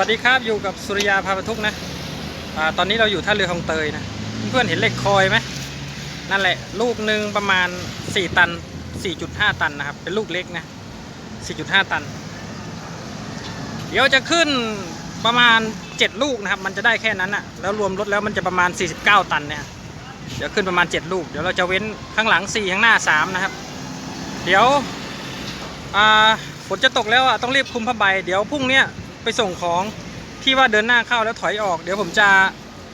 วัสดีครับอยู่กับสุริยาพาบรรทุกนะอาตอนนี้เราอยู่ท่าเรือคลองเตยนะ เพื่อนเห็นเหล็กคอยไหมนั่นแหละ ลูกหนึ่งประมาณ 4 ตัน 4.5 ตันนะครับ เป็นลูกเล็กนะ 4.5 ตัน เดี๋ยวจะขึ้นประมาณ 7 ลูกนะครับ มันจะได้แค่นั้นอะแล้วรวมรถแล้วมันจะประมาณ 49 ตันเนี่ยเดี๋ยวขึ้นประมาณ 7 ลูก เดี๋ยวเราจะเว้นข้างหลัง 4 ข้างหน้า 3 นะครับ เดี๋ยวฝนจะตกแล้วอะต้องรีบคุมผ้าใบ เดี๋ยวพรุ่งเนี้ย ไปส่งของที่ว่าเดินหน้าเข้าแล้วถอยออก เดี๋ยวผมจะ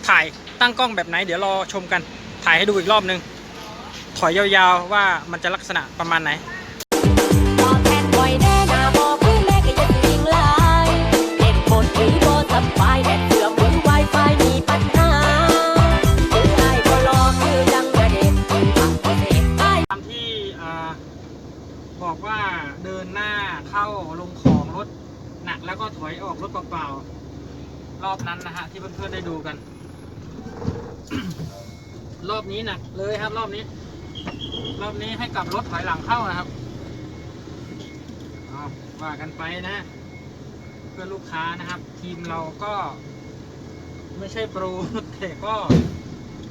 ถ่ายตั้งกล้องแบบไหน เดี๋ยวรอชมกัน ถ่ายให้ดูอีกรอบนึง ถอยยาวๆว่ามันจะลักษณะประมาณไหนตอ แล้วก็ถอยออกรถเปล่าๆรอบนั้นนะฮะที่เพื่อนๆได้ดูกัน รอบนี้หนักเลยครับ รอบนี้ รอบนี้ให้กลับรถถอยหลังเข้านะครับว่ากันไปนะ เพื่อลูกค้านะครับ ทีมเราก็ ไม่ใช่โปรแต่ก็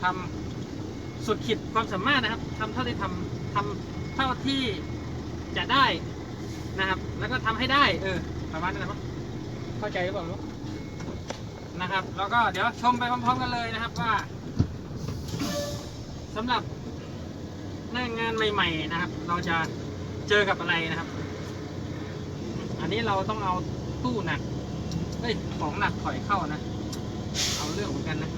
ทำสุดขีดความสามารถนะครับทำเท่าที่ทำทำเท่าที่จะได้นะครับ แล้วก็ทำให้ได้ เออประมาณนั้นนะครับ เข้าใจหรือเปล่าลูกนะครับ แล้วก็เดี๋ยวชมไปพร้อมๆกันเลยนะครับว่าสำหรับหน้างงานใหม่ ๆ นะครับ เราจะเจอกับอะไรนะครับ อันนี้เราต้องเอาตู้หนักเอ้ยของหนักถอยเข้านะ เอาเรื่องเหมือนกันนะ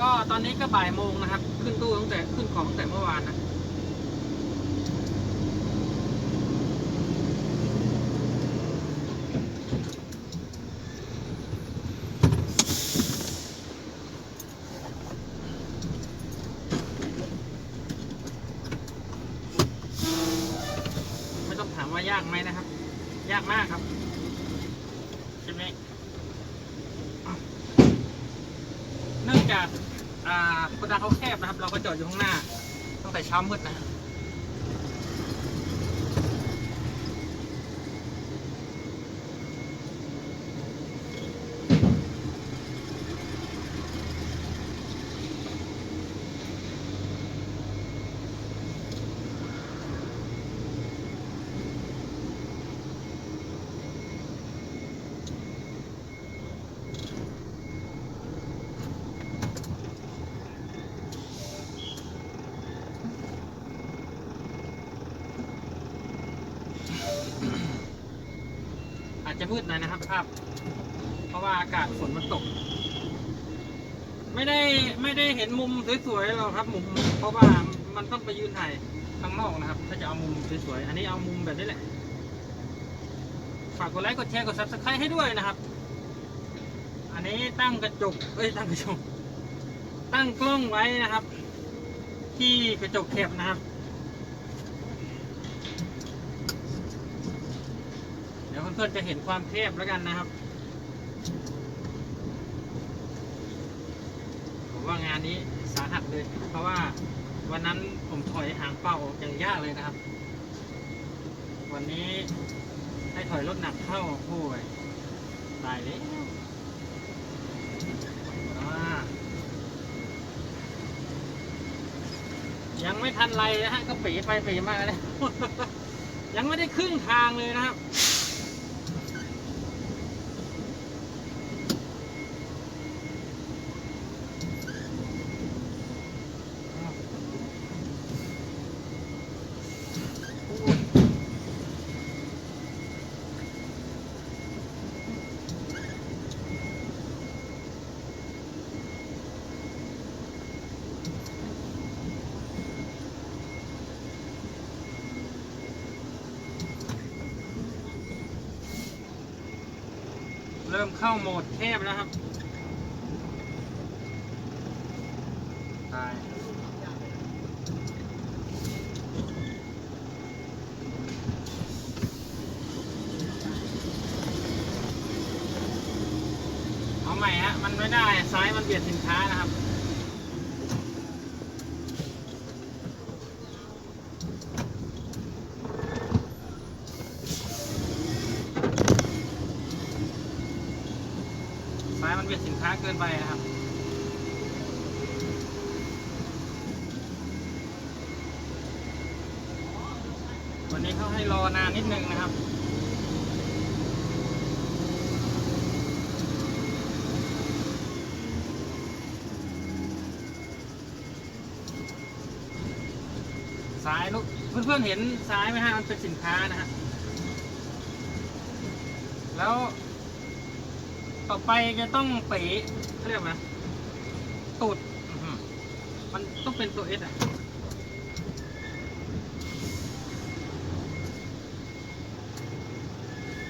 ก็ตอนนี้ก็บ่ายโมงนะครับ ขึ้นตู้ตั้งแต่ขึ้นของตั้งแต่เมื่อวานนะ ไม่ต้องถามว่า ยากไหมนะครับ ยากมากครับใช่ไหมเนื่องจากอ่าโกดังเขาแคบนะครับ เราก็จอดอยู่ข้างหน้าตั้งแต่เช้ามืดนะ จะมืดหน่อยนะครับภาพ เพราะว่าอากาศฝนมันตก ไม่ได้ไม่ได้เห็นมุมสวยๆหรอกครับมุมเพราะว่ามันต้องไปยืนถ่ายข้างนอกนะครับ ถ้าจะเอามุมสวยๆอันนี้เอามุมแบบนี้แหละ ฝากกดไลค์กดแชร์กด subscribe ให้ด้วยนะครับ อันนี้ตั้งกระจกเอ้ยตั้งกระจก ตั้งกล้องไว้นะครับ ที่กระจกแคบนะครับ เพื่อนๆจะเห็นความแคบแล้วกันนะครับผมว่างานนี้สาหัสเลย เพราะว่าวันนั้นผมถอยหางเป้าออกอย่างยากเลยนะครับ วันนี้ให้ถอยรถหนักเข้าโอ้ยตายเลยยังไม่ทันไรนะฮะก็ปีไปปีมาเลยยังไม่ได้ครึ่งทางเลยนะครับ เริ่มเข้าโหมดแคบแล้วครับ ตาย เอาใหม่ฮะ มันไม่ได้ ซ้ายมันเบียดสินค้านะครับ มัน เกินไปนะครับวันนี้เขาให้รอนานนิดนึงนะครับสายลูกเพื่อนๆเห็นซ้ายไหมฮะมันเป็นสินค้านะฮะแล้ว ต่อไปจะต้องเป๋เขาเรียกว่าตูดมันต้องเป็นตัวเอสอะ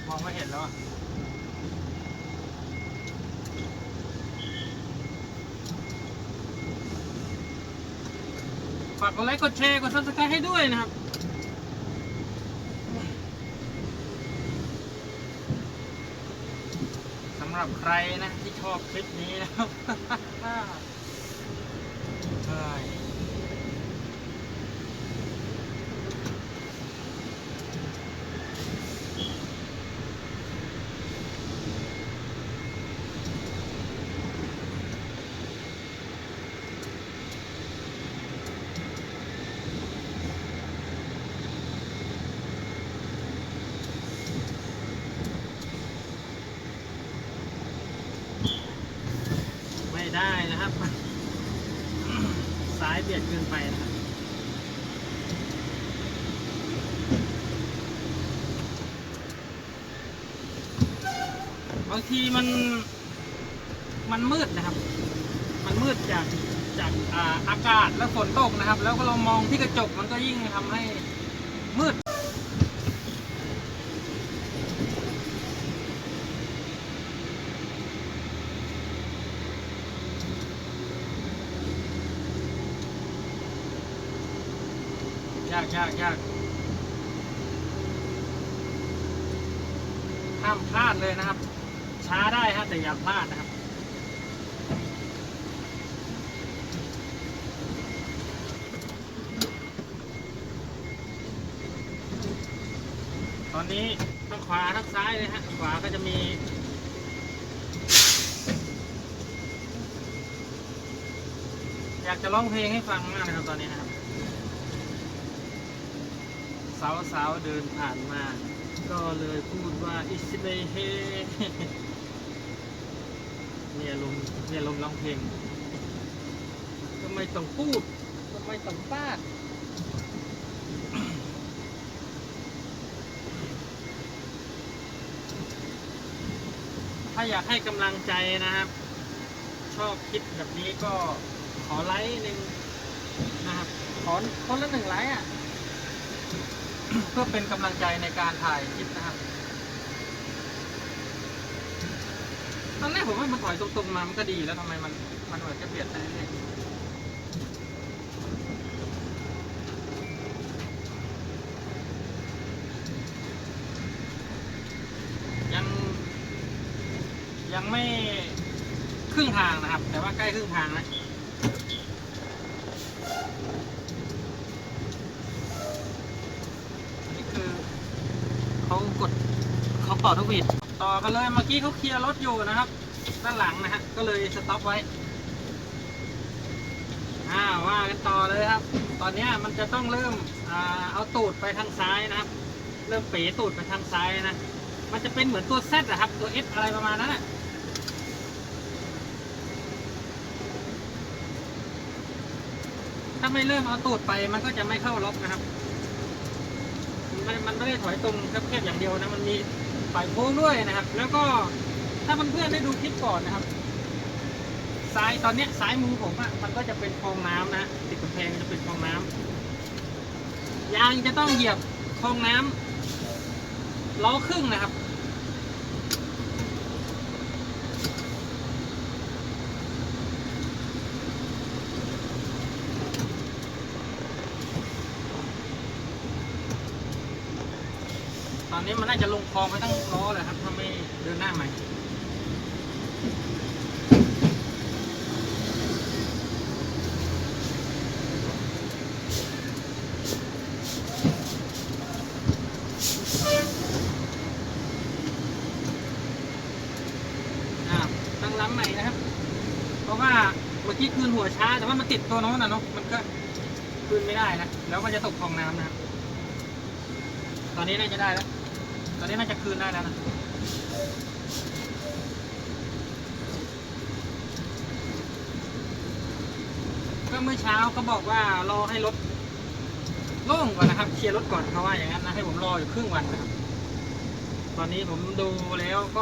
มองไม่เห็นแล้วอะฝากกดไลค์กดแชร์กดซับสไครต์ให้ด้วยนะครับำหรับใครนะที่ชอบคลิปนี้นะครับใช่ ได้นะครับสายเบียดเกินไปนะครับบางทีมันมันมืดนะครับ มันมืดจากจากอาอากาศแล้วฝนตกนะครับ แล้วก็เรามองที่กระจกมันก็ยิ่งทำให้มืด ยากยากยากห้ามพลาดเลยนะครับ ช้าได้ฮะแต่อย่าพลาดนะครับตอนนี้ทั้งขวาทั้งซ้ายเลยฮะขวาก็จะมีอยากจะร้องเพลงให้ฟังมากนะครับตอนนี้นะครับ สาวสาวๆเดินผ่านมา ก็เลยพูดว่าอิสเลเฮมีอารมณ์มีอารมร้องเพลงทำไมต้องพูดทำไมต้องปาดถ้าอยากให้กำลังใจนะครับ ชอบคิดแบบนี้ก็ขอไลค์หนึ่งนะครับ ขอคนละหนึ่งไลค์อะ เพื่อเป็นกำลังใจในการถ่ายคลิปนะครับตอนแรกผมว่ามันถอยตรงๆมามันก็ดีแล้วทำไมมันมันเหมือนจะเบียดไปเรื่ยยังยังไม่ครึ่งทางนะครับ แต่ว่าใกล้ครึ่งทางนะอันนี้คือ เขากดเขาต่อทุกวิดต่อกันเลยเมื่อกี้เขาเคลียร์รถอยู่นะครับ ด้านหลังนะฮะก็เลยสต็อปไว้อ่าว่ากันต่อเลยครับ ตอนนี้มันจะต้องเริ่มอ่าเอาตูดไปทางซ้ายนะครับ เริ่มเป๋ตูดไปทางซ้ายนะ มันจะเป็นเหมือนตัว Z อะครับ ตัว S อะไรประมาณนั้นอะถ้าไม่เริ่มเอาตูดไปมันก็จะไม่เข้าล็อกนะครับ มันมันไม่ได้ถอยตรงแคบๆอย่างเดียวนะมันมีปล่อยโค้งด้วยนะครับ แล้วก็ถ้าเพื่อนๆได้ดูคลิปก่อนนะครับ ซ้ายตอนเนี้ยซ้ายมือผมอะมันก็จะเป็นคลองน้ำนะติดกับแพงจะเป็นคลองน้ำยางจะต้องเหยียบคลองน้ำล้อครึ่งนะครับ อนนี้มันน่าจะลงคลองไปตั้งล้อเลยครับถ้าไม่เดินหน้าใหม่ตั้งล้ำใหม่นะครับ เพราะว่าเมื่อกี้คืนหัวช้า แต่ว่ามันติดตัวน้นนะเนาะมันก็คืนไม่ได้นะ แล้วมันจะตกคลองน้ำนะครับตอนนี้น่าจะได้แล้ว อนนี้น่าจะคืนได้แล้วนะก็เมื่อเช้าก็บอกว่ารอให้รถโล่งก่อนนะครับ เคลียร์รถก่อนเขาว่าอย่างนั้นนะให้ผมรออยู่ครึ่งวันนะครับ ตอนนี้ผมดูแล้วก็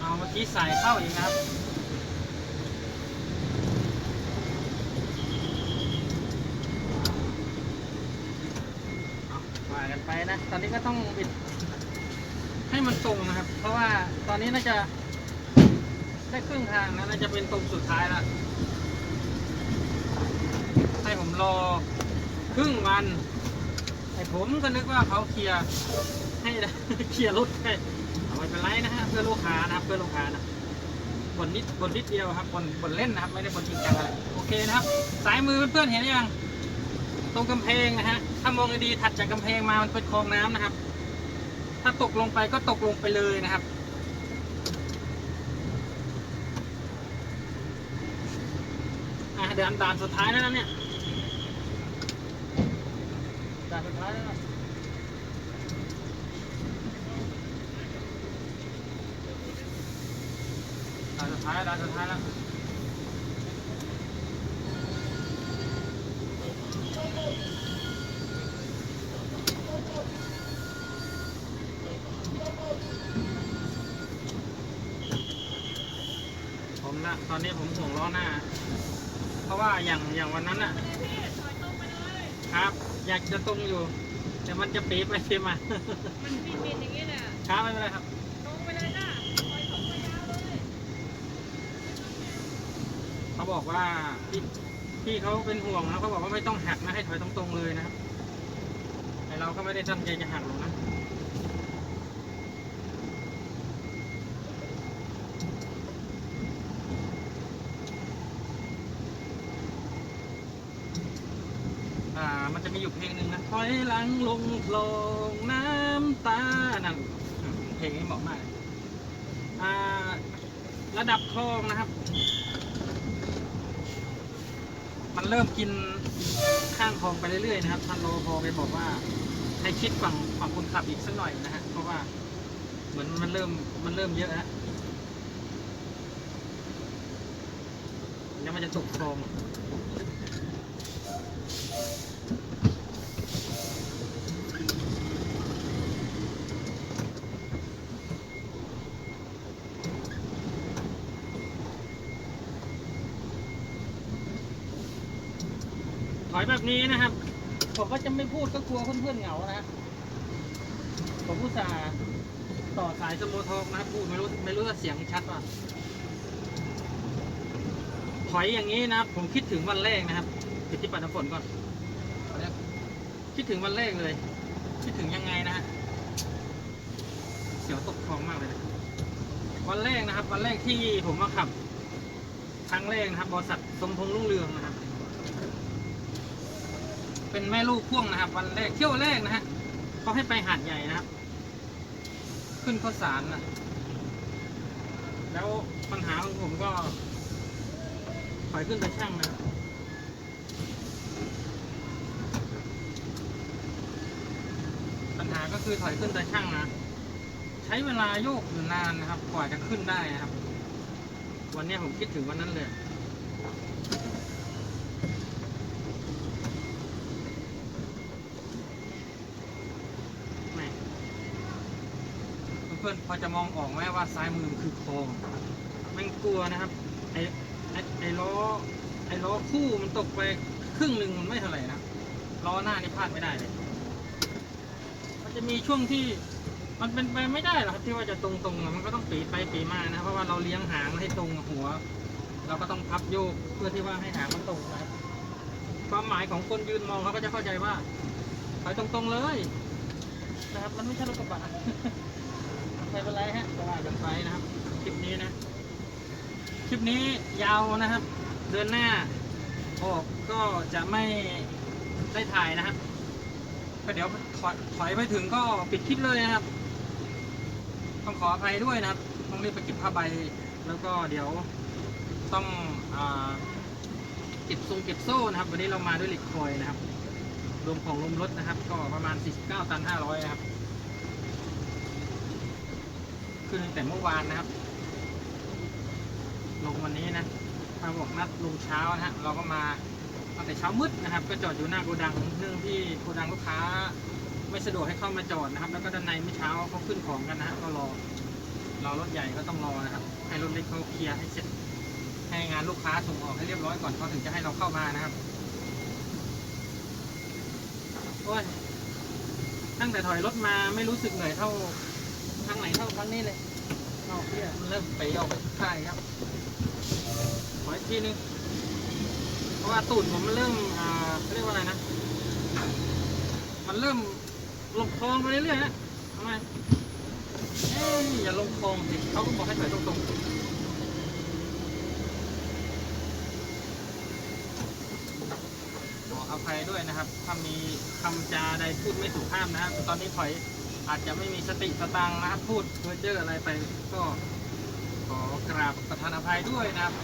เอาเมื่อกี้ใส่เข้าอีกนะครับเอาว่ากันไปนะ ตอนนี้ก็ต้องบิด ให้มันตรงนะครับ เพราะว่าตอนนี้น่าจะได้ครึ่งทางนะน่าจะเป็นตรงสุดท้ายล้วให้ผมรอครึ่งวันไอ้ผมก็นึกว่าเขาเคลียร์ให้เคลียร์รถให้เอาไม่เป็นไรนะฮะเพื่อลูกค้านะครับเพื่อลูกค้านะบนนิดบนนิดเดียวครับบนบนเล่นนะครับ ไม่ได้บนจริงจังอะไรโอเคนะครับสายมือเพื่อนๆเห็นยังตรงกำแพงนะฮะถ้ามองดีๆถัดจากกำแพงมามันเป็นคลองน้ำนะครับ ถ้าตกลงไปก็ตกลงไปเลยนะครับ อะเดี๋ยวด่านสุดท้ายแล้วนะเนี่ยด่านสุดท้ายแล้วนะด่านสุดท้ายแล้วด่านสุดท้ายแล้ว อนนี้ผมห่วงล้อหน้า เพราะว่าอย่างอย่างวันนั้นอะครับ อยากจะตรงอยู่ แต่มันจะปีไปปีมามันบินบินอย่างนี้น่ะครับไม่เป็นไรครับตรงไปเลยจ้ะปล่อยตรงไปยาวเลยเขาบอกว่าพี่พี่เขาเป็นห่วงนะเขาบอกว่าไม่ต้องหักนะให้ถอยตรงๆเลยนะครับแต่เราก็ไม่ได้ตั้งใจจะหักหรอกนะอ่า มันจะมีอยู่เพลงหนึ่งนะ ถอยหลังลงคลงน้ำตา นั่นเพลงนี้เหมาะมากระดับคลองนะครับ มันเริ่มกินข้างคลองไปเรื่อยๆนะครับท่านรอพอไปบอกว่าให้คิดฝั่งฝั่งคนขับอีกสักหน่อยนะฮะเพราะว่าเหมือนมันเริ่มมันเริ่มเยอะแล้วแล้วมันจะตกคลอง อยแบบนี้นะครับ ผมก็จะไม่พูดก็กลัวเพื่อนๆเหงานะผมอุตส่าห์ต่อสายสโมทอกนะพูดไม่รู้ไม่รู้ว่าเสียงชัดป่ะถอยอย่างนี้นะครับ ผมคิดถึงวันแรกนะครับปิดที่ปัดน้ำฝนก่อนคิดถึงวันแรกเลย คิดถึงยังไงนะฮะเสียวตกคลองมากเลยนะวันแรกนะครับ วันแรกที่ผมมาขับ ครั้งแรกนะครับบริษัทสมพงษ์รุ่งเรืองนะครับ เป็นแม่ลูกพ่วงนะครับ วันแรกเที่ยวแรกนะฮะเขาให้ไปหาดใหญ่นะครับ ขึ้นข้าวสารนะแล้วปัญหาของผมก็ถอยขึ้นไปช่างนะครับปัญหาก็คือถอยขึ้นไปช่างนะใช้เวลาโยกอยู่นานนะครับ กว่าจะขึ้นได้นะครับ วันนี้ผมคิดถึงวันนั้นเลย ไม่เพื่อนๆพอจะมองออกไหมว่าซ้ายมือคือคลองม่งกลัวนะครับไอ้ไอ้ไอล้อไอ้ล้อคู่มันตกไปครึ่งหนึ่งมันไม่เท่าไหร่นะล้อหน้านี่พลาดไม่ได้เลย มันจะมีช่วงที่มันเป็นไปไม่ได้หรอกครับที่ว่าจะตรงๆอะมันก็ต้องปีไปปีมานะ เพราะว่าเราเลี้ยงหางให้ตรงหัว เราก็ต้องพับโยกเพื่อที่ว่าให้หางมันตรงนะครับความหมายของคนยืนมองเขาก็จะเข้าใจว่าไปตรงๆเลยนะครับมันไม่ใช่รถกระบะ ไม่เป็นไรฮะก็ว่ากันไปนะครับ คลิปนี้นะ คลิปนี้ยาวนะครับ เดือนหน้าออกก็จะไม่ได้ถ่ายนะครับก็เดี๋ยวถอยถอยไปถึงก็ปิดคลิปเลยนะครับ ต้องขออภัยด้วยนะครับ ต้องรีบไปเก็บผ้าใบ แล้วก็เดี๋ยวต้องอเก็บทรงเก็บโซ่นะครับ วันนี้เรามาด้วยเหล็กคอยนะครับรวมของลมรถนะครับ ก็ประมาณ 49 ตัน 500 นะครับ ขึ้นตั้งแต่เมื่อวานนะครับ ลงวันนี้นะมาบอกนัดลงเช้านะฮะเราก็มาตั้งแต่เช้ามืดนะครับ ก็จอดอยู่หน้าโกดังเนื่องที่โกดังลูกค้า ไม่สะดวกให้เข้ามาจอดนะครับ แล้วก็ด้านในเมื่อเช้าเขาขึ้นของกันนะฮะก็รอรอรถใหญ่ก็ต้องรอนะครับ ให้รถเล็กเขาเคลียร์ให้เสร็จให้งานลูกค้าส่งออกให้เรียบร้อยก่อนเขาถึงจะให้เราเข้ามานะครับโอ้ยตั้งแต่ถอยรถมาไม่รู้สึกเหนื่อยเท่า ทางไหนเท่าครั้งนี้เลยนอกเนี่ยมันเริ่มไปออกไปค่ายครับขออีกทีนึงเพราะว่าตูดผมมันเริ่มอ่าเรียกว่าอะไรนะ มันเริ่มลงคลองไปเรื่อยๆนะทำไมเอ้ยอย่าลงคลองสิเขาก็บอกให้ถอยตรงๆขออภัยด้วยนะครับ ถ้ามีคำจาใดพูดไม่สุภาพนะครับ ตอนนี้ถอย อาจจะไม่มีสติสตังนะครับพูดเพ้อเจ้ออะไรไปก็ขอกราบประทานอภัยด้วยนะครับ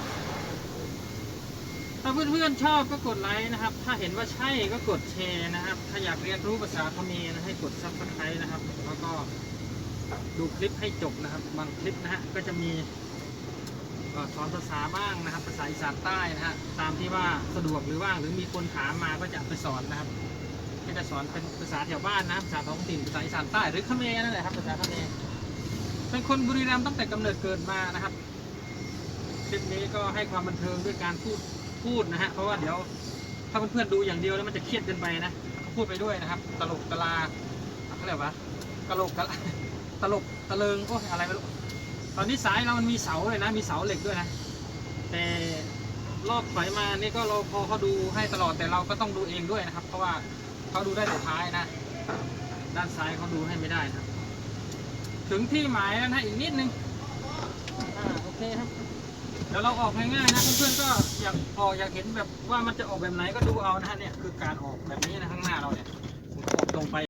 ถ้าเพื่อนๆชอบก็กดไลค์นะครับ ถ้าเห็นว่าใช่ก็กดแชร์นะครับ ถ้าอยากเรียนรู้ภาษาเขมรให้กดซับสไครต์นะครับ แล้วก็ดูคลิปให้จบนะครับ บางคลิปนะฮะก็จะมีสอนภาษาบ้างนะครับ ภาษาอีสานใต้นะฮะตามที่ว่าสะดวกหรือว่างหรือมีคนถามมาก็จะไปสอนนะครับ ก็จะสอนเป็นภาษาแถวบ้านนะภาษาท้องถิ่นภาษาอีสานใต้หรือเขมรนั่นแหละครับภาษาเขมรเป็นคนบุรีรัมย์ตั้งแต่กำเนิดเกิดมานะครับคลิปนี้ก็ให้ความบันเทิงด้วยการพูดพูดนะฮะเพราะว่าเดี๋ยวถ้าเพื่อนๆดูอย่างเดียวแล้วมันจะเครียดเกินไปนะพูดไปด้วยนะครับ ตลกตลาเขาเรียกว่ากะโหลกกะลาตลกตะเลิงโอ้ยอะไรไม่รู้ตอนนี้สายเรามันมีเสาเลยนะ มีเสาเหล็กด้วยนะ แต่รอบถอยมานี่ก็เราพอเขาดูให้ตลอดแต่เราก็ต้องดูเองด้วยนะครับ เพราะว่า เขาดูได้แต่ท้ายนะ ด้านซ้ายเขาดูให้ไม่ได้นะ ถึงที่หมายแล้วนะอีกนิดนึงอ่าโอเคครับเดี๋ยวเราออกง่ายๆนะเพื่อนๆก็อยากออกอยากเห็นแบบว่ามันจะออกแบบไหนก็ดูเอานะฮะเนี่ยคือการออกแบบนี้นะข้างหน้าเราเนี่ยผมออกตรงไป